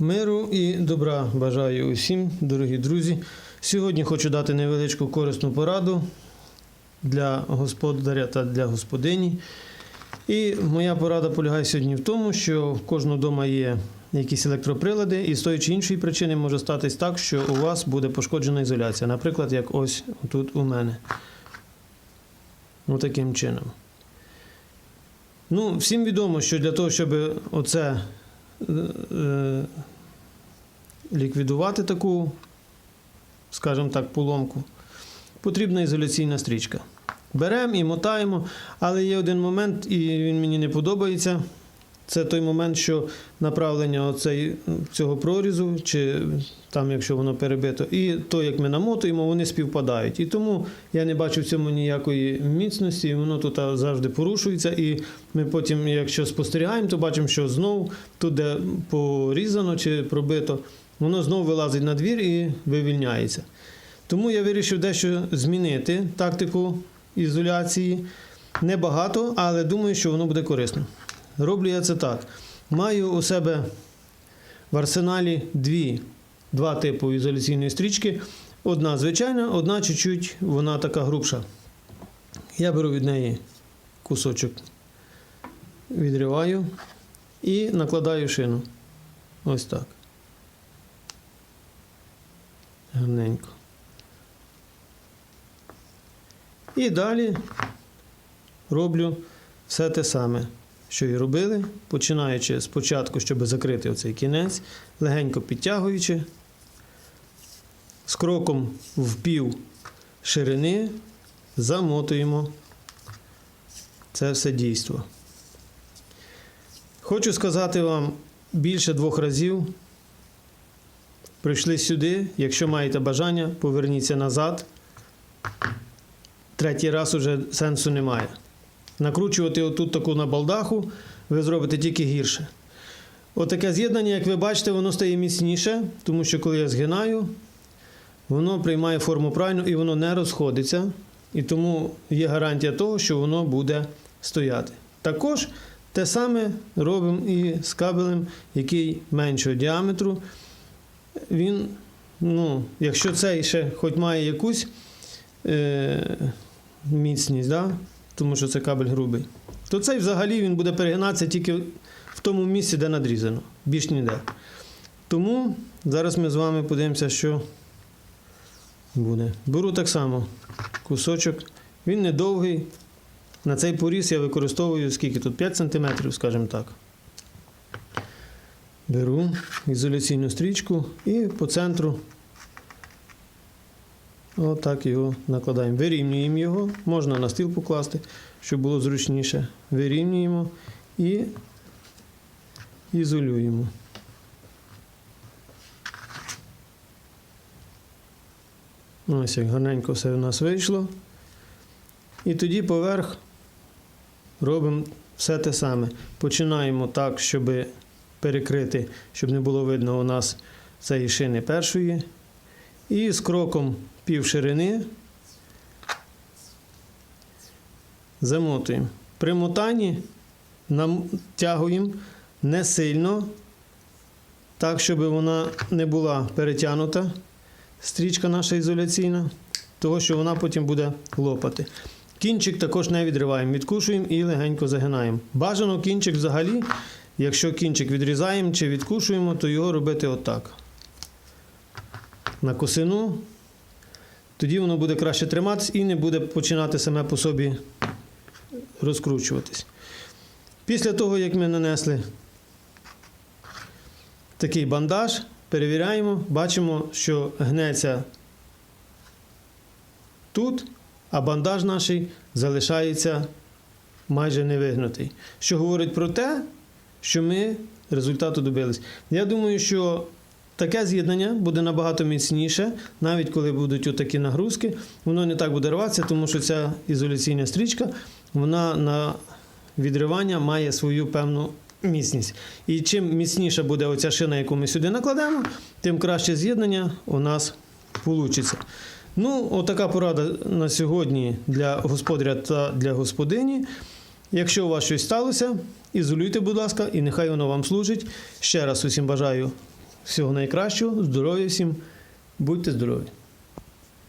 Миру і добра бажаю усім, дорогі друзі. Сьогодні хочу дати невеличку корисну пораду для господаря та для господині. І моя порада полягає сьогодні в тому, що в кожного вдома є якісь електроприлади, і з тої чи іншої причини може статись так, що у вас буде пошкоджена ізоляція. Наприклад, як ось тут у мене. Отаким чином. Ну, всім відомо, що для того, щоб оце ліквідувати таку, скажімо так, поломку, потрібна ізоляційна стрічка. Беремо і мотаємо, але є один момент, і він мені не подобається. Це той момент, що направлення оцей, цього прорізу, чи там, якщо воно перебито, і то, як ми намотуємо, вони співпадають. І тому я не бачу в цьому ніякої міцності, і воно тут завжди порушується. І ми потім, якщо спостерігаємо, то бачимо, що знову тут, де порізано чи пробито, воно знову вилазить на двір і вивільняється. Тому я вирішив дещо змінити тактику ізоляції. Небагато, але думаю, що воно буде корисно. Роблю я це так. Маю у себе в арсеналі дві, два типи ізоляційної стрічки. Одна звичайна, одна чуть-чуть, вона така грубша. Я беру від неї кусочок, відриваю і накладаю шину. Ось так. Гарненько. І далі роблю все те саме, що і робили, починаючи спочатку, щоб закрити оцей кінець, легенько підтягуючи, з кроком в пів ширини замотуємо це все дійство. Хочу сказати вам більше двох разів. Прийшли сюди, якщо маєте бажання, поверніться назад. Третій раз уже сенсу немає. Накручувати отут таку на балдаху ви зробите тільки гірше. Отаке з'єднання, як ви бачите, воно стає міцніше, тому що коли я згинаю, воно приймає форму правильно і воно не розходиться. І тому є гарантія того, що воно буде стояти. Також те саме робимо і з кабелем, який меншого діаметру. Він, ну, якщо цей ще хоч має якусь е, міцність, да? Тому що це кабель грубий, то цей взагалі він буде перегинатися тільки в тому місці, де надрізано, більш ніде. Тому зараз ми з вами подивимося, що буде. Беру так само кусочок, він недовгий. На цей поріз я використовую скільки тут? 5 см, скажімо так. Беру ізоляційну стрічку і по центру отак його накладаємо. Вирівнюємо його, можна на стіл покласти, щоб було зручніше. Вирівнюємо і ізолюємо. Ось як гарненько все у нас вийшло. І тоді поверх робимо все те саме. Починаємо так, щоб перекрити, щоб не було видно у нас цієї шини першої. І з кроком пів ширини замотуємо. При мотанні натягуємо не сильно, так, щоб вона не була перетягнута, стрічка наша ізоляційна, того що вона потім буде лопати. Кінчик також не відриваємо, відкушуємо і легенько загинаємо. Бажано кінчик взагалі, якщо кінчик відрізаємо чи відкушуємо, то його робити отак. На косину. Тоді воно буде краще триматись і не буде починати саме по собі розкручуватись. Після того, як ми нанесли такий бандаж, перевіряємо, бачимо, що гнеться тут, а бандаж наш залишається майже невигнутий. Що говорить про те, що ми результату добились. Я думаю, що таке з'єднання буде набагато міцніше, навіть коли будуть отакі нагрузки, воно не так буде рватися, тому що ця ізоляційна стрічка, вона на відривання має свою певну міцність. І чим міцніша буде оця шина, яку ми сюди накладемо, тим краще з'єднання у нас вийде. Ну, отака порада на сьогодні для господаря та для господині. Якщо у вас щось сталося, ізолюйте, будь ласка, і нехай воно вам служить. Ще раз усім бажаю Всього найкращого, здоров'я всім, будьте здорові!